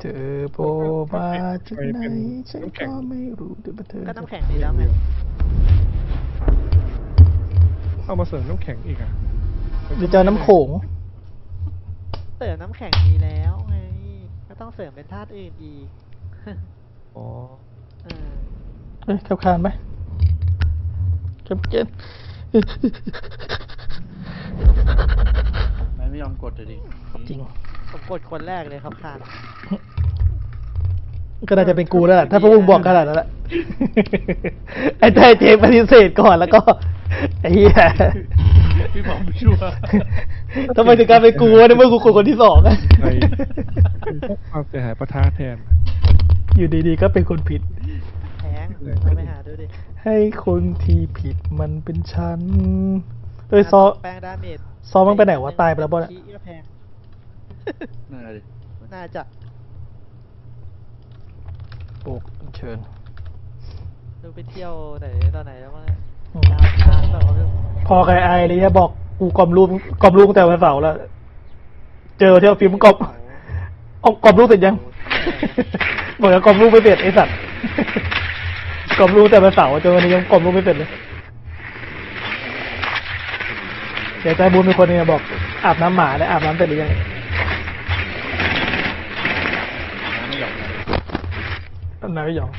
เธอโผล่มาจากไหนฉันก็ไม่รู้แต่ว่าเธอก็น้ำแข็งดีแล้วไงเอามาเสริมน้ำแข็งอีกอะหรือจะเอาน้ำโขงเสริมน้ำแข็งดีแล้วไงก็ต้องเสริมเป็นธาตุอื่นอีกอ๋อเออเฮ้ยขับคานไหมขับเกนไม่ไม่ยอมกดเลยดิจริง ผมกดคนแรกเลยครับคานก็น่าจะเป็นกูแล้วแหละถ้าพวกมึงบอกขนาดนั้นแหละไอ้เต้ยเจปฏิเสธก่อนแล้วก็ไอ้เหี้ยพี่บอกไม่ชัวร์ทำไมถึงกลายเป็นกูวะในเมื่อกูคนคนที่สองอะใครเป็นพวกความเสียหายประทะแทน อยู่ดีๆก็เป็นคนผิดแพงเราไปหาดูดิให้คนที่ผิดมันเป็นฉันโดยซอแปลงดาเมจซอมันไปไหนวะตายไปแล้วป่ะเนี่ยขี้ก็แพง นั่นแหละดิน่าจะโอ้เชิญดูไปเที่ยวไหนตอนไหนแล้วมั้งเนี่ยอืมดาวช้างแบบว่าเรื่องพอใครไอเลยจะบอกกูกล่อมรูปกล่อมรูปตั้งแต่วันเสาร์แล้ว เจอเที่ยวฟิล์มกล่อมเอากล่อมรูปเสร็จยังบอกจะกล่อมรูปไม่เสร็จไอสัตว์กล่อมรูปแต่วันเสาร์จนวันนี้ยังกล่อมรูปไม่เสร็จเลยเดี๋ยวใจบุญเป็นคนหนึงอะบอกอาบน้ำหมาได้อาบน้ำเสร็จหรือยัง น้ำไม่หยอกเลย อาบน้ำไม่ยอม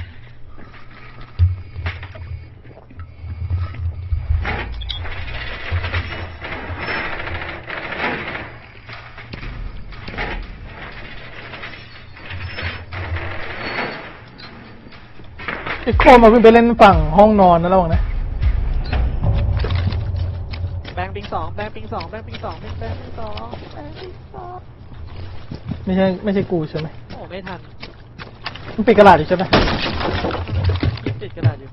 ไอ้โคมมาเพิ่งไปเล่นฝั่งห้องนอนนะระวังนะ แบงค์ปิงสองแบงค์ปิงสองแบงค์ปิงสองแบงค์ปิงสองแบงค์ปิงสองไม่ใช่ไม่ใช่กูใช่ไหมโอ้ไม่ทัน มันปิดกระดาษอยู่ใช่ไหมติดกระดาษอยู่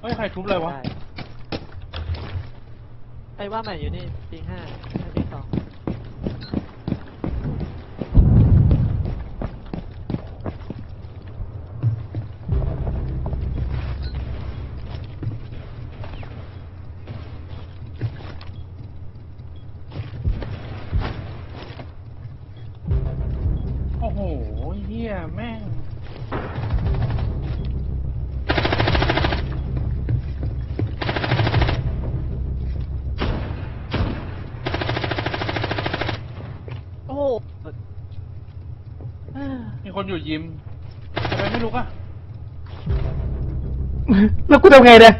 เฮ้ยใครทุบอะไรวะ ได้ไอ้ว่าใหม่อยู่นี่ปิงห้าแบงค์ปิงสอง คนอยู่ยิมทำไมไม่ลุกอะแล้วกูทำไงเนี่ย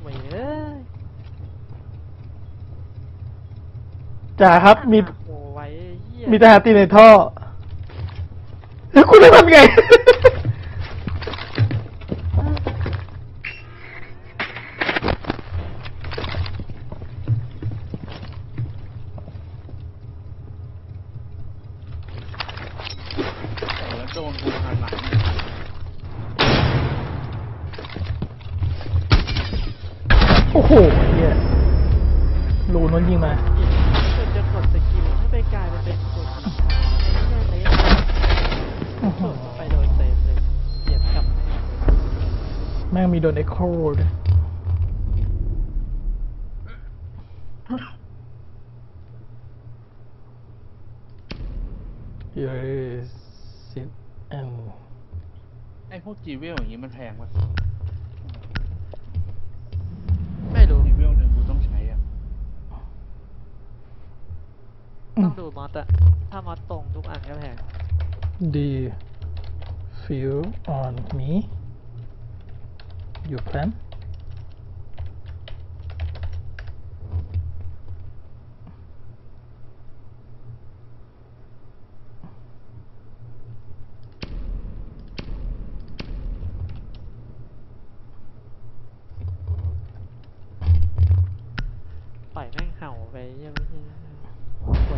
เหวยเอ้ยจ่าครับมีโอ้ไว้เหี้ย มีทหารตีในท่อแล้วกูจะทำไง แล้วโดนกูหันหลัง โอ้โหเฮียรูนนยิงมามันจะกดสกิลให้ไปกลายเป็นเป็นกดอีกไม่ใช่เละอื้อโดหือดไปโดนเซฟเลยเสียบกลับแม่งแม่งมีโดนเอ็กโคด้วยเยสิบแอนไอ้พวกจีเวลอย่างงี้มันแพงปะ ดูมอสอะถ้ามอสตรงทุกอันก็แพงดี feel on me you plan ปล่อยแม่งเห่าไปเหี้ยังไม่ใช่ไป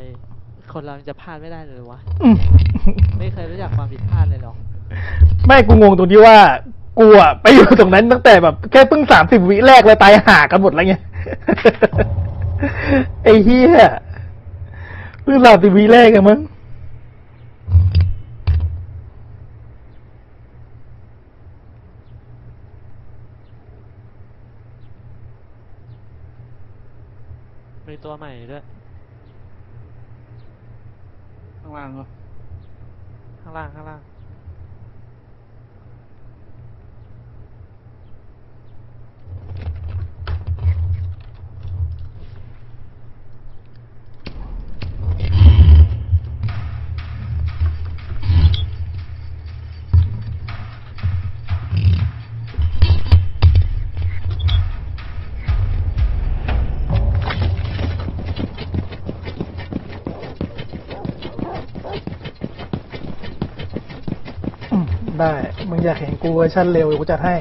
คน เราจะพลาดไม่ได้เลยวะอืมไม่เคยรู้จักความผิดพลาดเลยหรอกไม่กูงงตรงที่ว่ากูอะไปอยู่ตรงนั้นตั้งแต่แบบแค่เพิ่งสามสิบวิแรกเลยตายห่ากันหมดแล้วไงไอ้เหี้ยเพิ่งสามสิบวิแรกอะมั้งมีตัวใหม่ด้วย ข้างล่างเหรอข้างล่างข้างล่าง ได้ มึงอยากเห็นกูเวอร์ชันเร็วกูจัดให้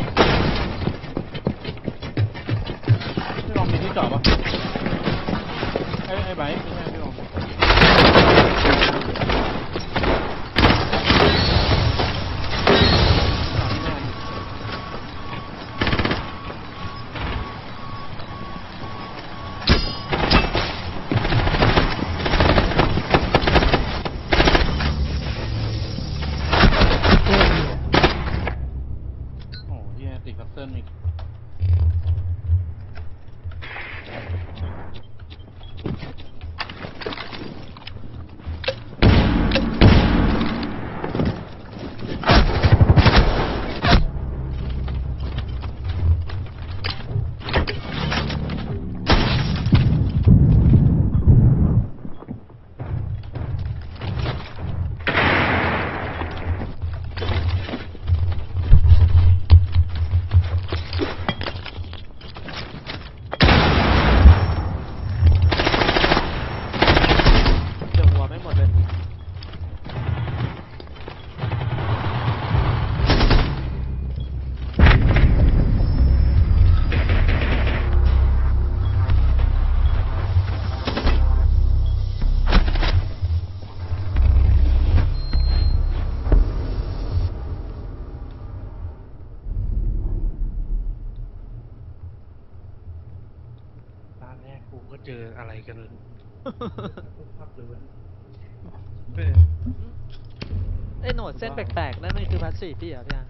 ปลกๆ นั่นมันคือพัสซีพี่เหรอพี่อะ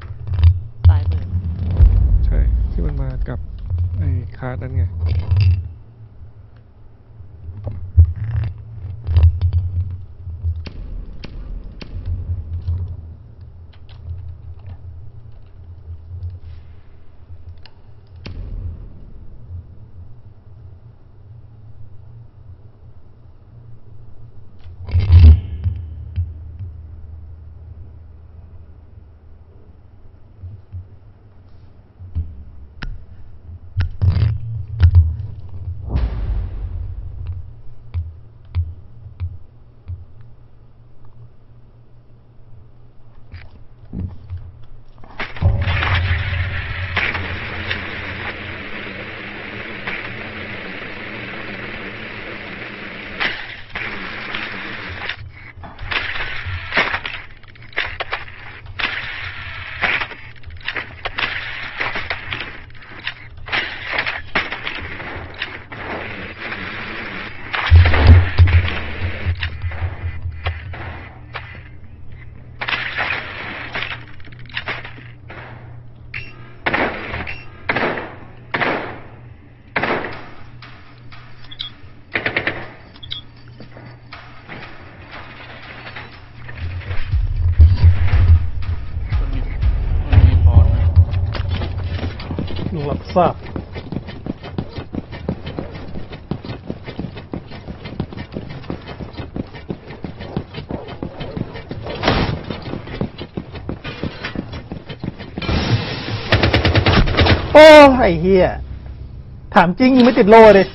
ซ้ายมือ ใช่ ที่มันมากับไอ้คาร์ดนั้นไง ลักทราบโอ้ไอ้เฮียถามจริงยังไม่ติดโลเลย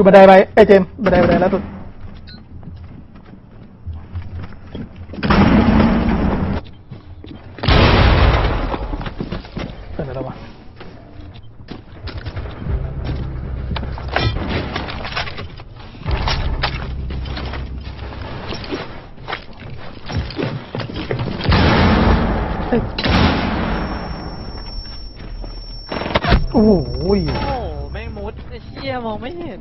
อยู่บันไดไปไอ้เจมส์บันไดบันไดแล้วสุดเป็นอะไรแล้ววะเฮ้ยโอ้โห โอ้โหแม่งมุดไอ้เชี่ยมองไม่เห็น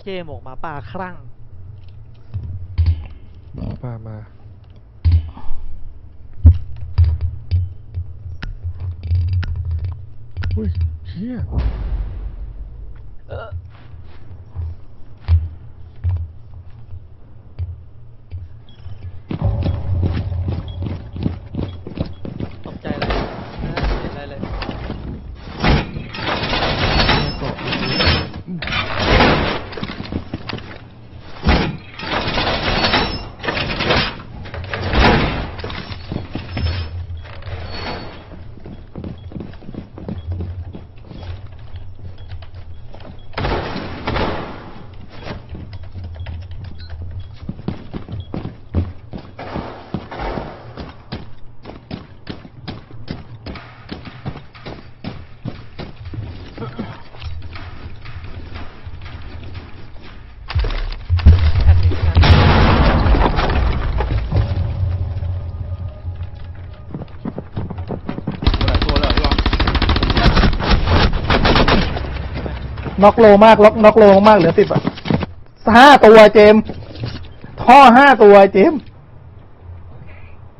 เคหมกหมาป่าครั่งหมาป่ามา อุ้ยเชี่ยตกใจอะไรไม่เห็นอะไรเลย เกาะ แอดมินกัน หลายตัวเลยพี่บอล น็อกโลมากล็อกน็อกโลมากเหลือสิบอะห้าตัวเจมส์ท่อห้าตัวเจมส์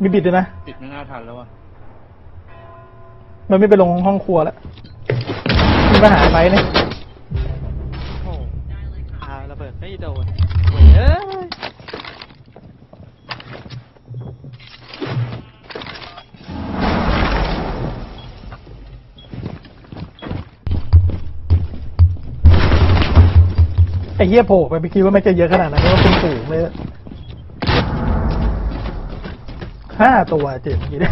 มีบิดด้วยนะ ปิดไม่น่าทันแล้วว่ะมันไม่ไปลงห้องครัวแล้วมีปัญหาไปเนี่ย โอ้โหปาระเบิดไม่โดน อ้เหี้ยโผล่ไปไม่คิดว่าไมันจะเยอะขนาดนั้นเพราะว่าเป็นสูงเลยห้าตัวเจ็บกี่ได้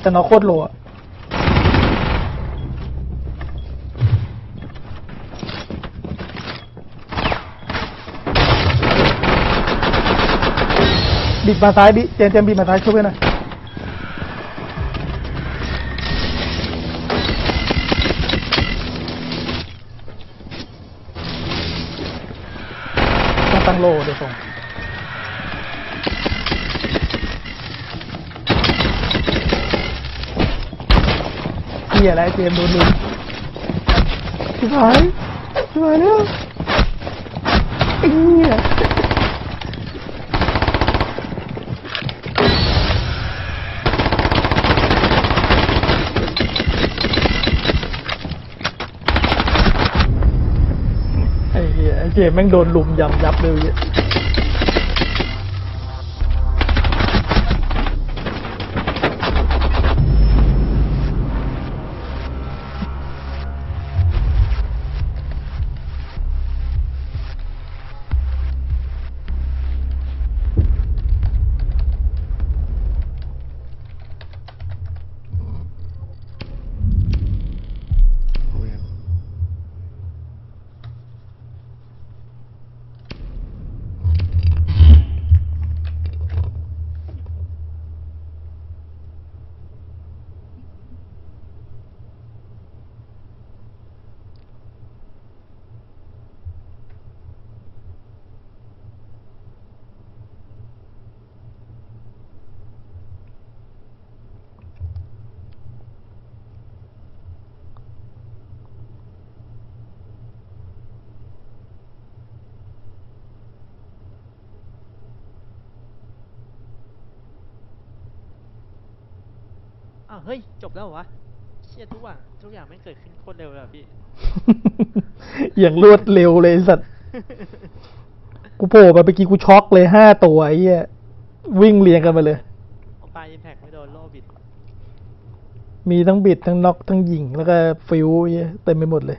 แต่น็อโคตรโลอะบิดมาซ้ายบิเจมเจมบิดมาซ้ายช่วยหน่อย ต้องตั้งโลเดี๋ยวส่งเฮียอะไรเจมส์โดนลุมชิบหายชิบหายแล้วไอ้เหี้ย ไอ้ เจมแม่งโดนลุมยำยับเลย อ้าวเฮ้ย จบแล้วเหรอวะเชี่ยทุกอย่างทุกอย่างไม่งเกิดขึ้นโคตรเร็วเลยอะพี่ อย่างรวดเร็วเลยไอ้สัตว์ กูโผล่ไปเมื่อกี้กูช็อกเลยห้าตัวไอ้เหี้ยวิ่งเรียงกันมาเลย เอาปลาอิมแพกไม่โดนโลบิดมีทั้งบิดทั้งน็อกทั้งยิงแล้วก็ฟิวเหี้ยเต็มไปหมดเลย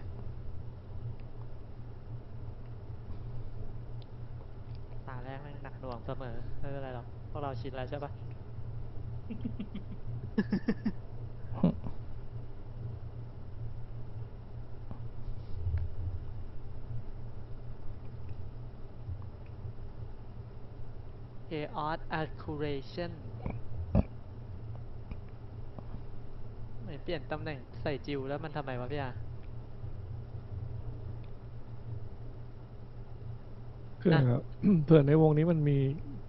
ตาแรกแม่งหนักหน่วงเสมอไม่เป็นไรหรอกพวกเราชินแล้วใช่ปะ Chaos Accuration ไม่เปลี่ยนตำแหน่งใส่จิวแล้วมันทำไมวะพี่อาเพื่อนะเผื่อในวงนี้มันมี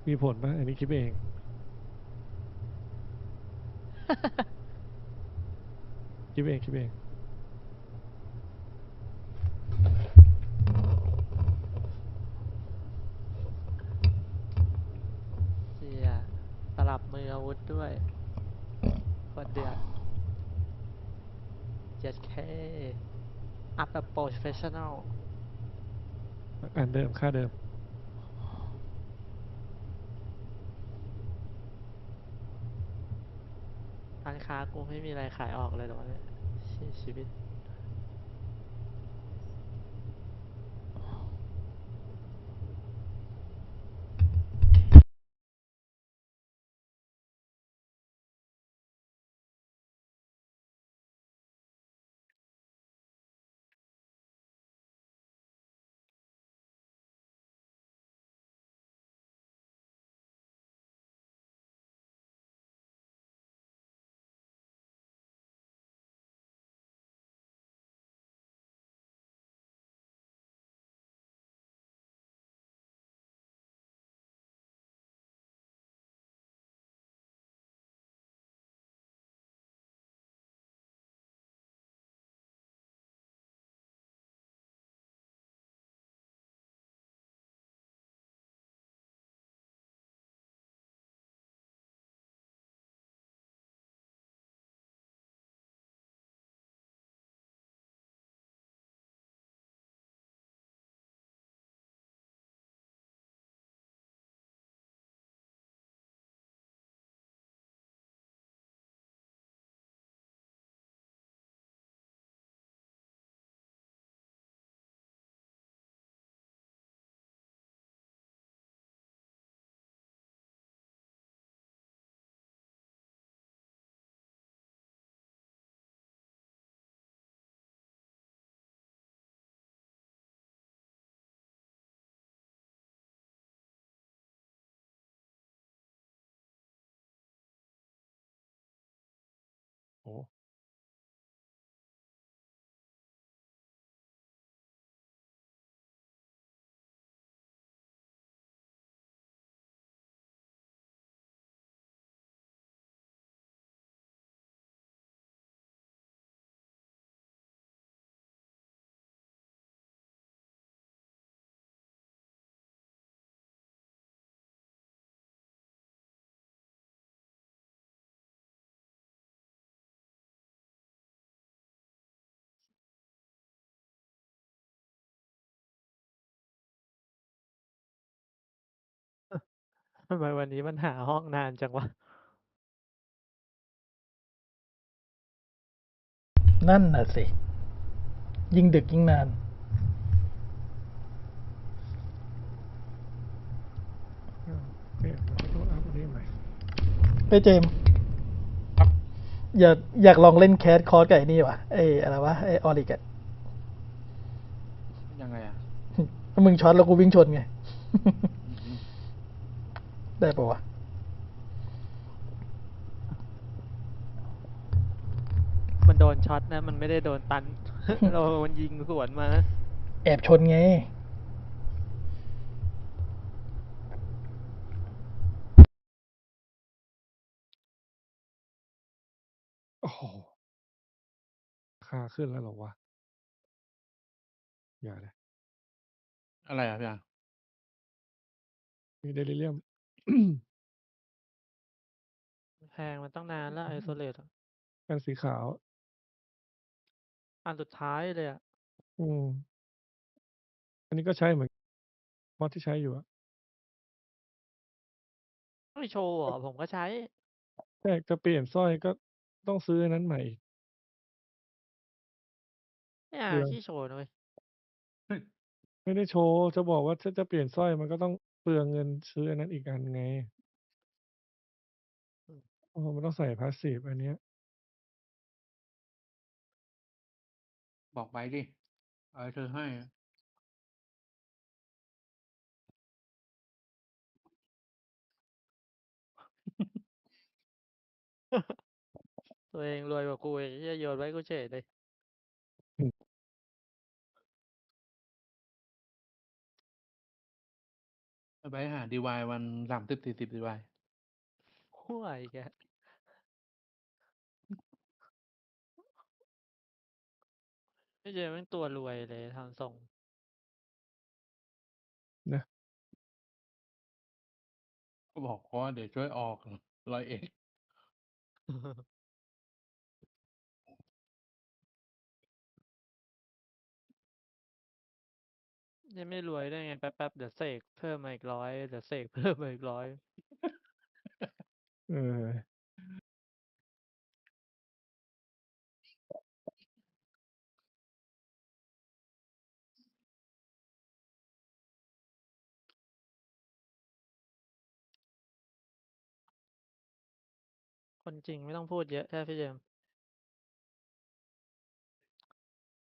มีผลปะอันนี้คิดเอง คิดเองคิดเองเชียสลับมืออาวุธด้วยคนเดือดเจ็ดเคอัพแบบโปรเฟชชั่นอลอันเดิมค่าเดิมานค้ากูไม่มีอะไรขายออกเลยหรอวะเนี่ยชีวิต ทำไมวันนี้มันหาห้องนานจังวะนั่นน่ะสิ ยิ่งดึกยิ่งนานเอ๊ะมันต้องอัพอันนี้ใหม่ไปเจมส์อยากอยากลองเล่นแคสคอร์สกับไอ้นี่วะไอ้อะไรวะไอ้ออริกอะยังไงอะ ถ้ามึงช็อตแล้วกูวิ่งชนไง ได้ปะวะมันโดนช็อตนะ มันไม่ได้โดนตัน เรามันยิงสวนมานะแอบชนไง โอ้โหราคาขึ้นแล้วเหรอวะ อย่าเลยอะไรอะพี่อะมีเดลิเรียม แพงมันต้องนานแล้วไอโซเลตกันสีขาว อันสุดท้ายเลยอะอืม อันนี้ก็ใช้เหมือนมอดที่ใช้อยู่อะไม่โชว์เหรอผมก็ใช้ แต่จะเปลี่ยนสร้อยก็ต้องซื้ออันนั้นใหม่อีก เนี่ยเปลือง ขี้โชว์นะเว้ยไม่ได้โชว์ จะบอกว่าถ้าจะเปลี่ยนสร้อยมันก็ต้องเปลืองเงินซื้ออันนั้นอีกอันไงโอ้โหมันต้องใส่พาสซีฟอันเนี้ย บอกไปดิ เอาให้เธอให้อะตัวเองรวยกว่ากูอีกจะโยนไว้กูเฉยเลย ไปหาดีวายวันสามสิบสี่สิบดีวายห่วยแกไม่เจอแม่งตัวรวยเลยทางส่งนะก็บอกว่าเดี๋ยวช่วยออกร้อยเอ็ด ยังไม่รวยได้ไงแป๊บๆเดี๋ยวเสกเพิ่มมาอีกร้อยเดี๋ยวเสกเพิ่มมาอีกร้อยเออคนจริงไม่ต้องพูดเยอะใช่พี่เจม